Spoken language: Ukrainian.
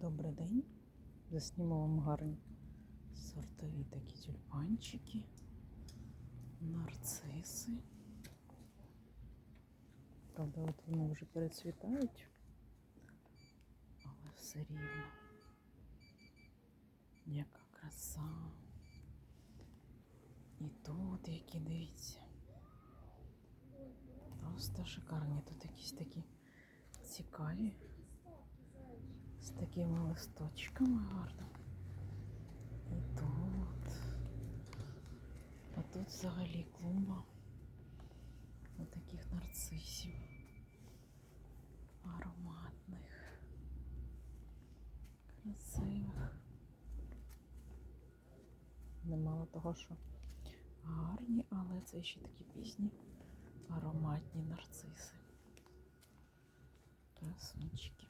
Добрий день. Засніму вам гарні сортові такі тюльпанчики, нарциси. Правда, от вони вже перецвітають, але все рівно. Яка краса. І тут які дивіться. Просто шикарні. Тут якісь такі цікаві. Такими листочками гарно. І тут. А тут взагалі клумба таких нарцисів. Ароматних. Красивих. Немало того, що гарні, але це ще такі пісні ароматні нарциси. Красунчики.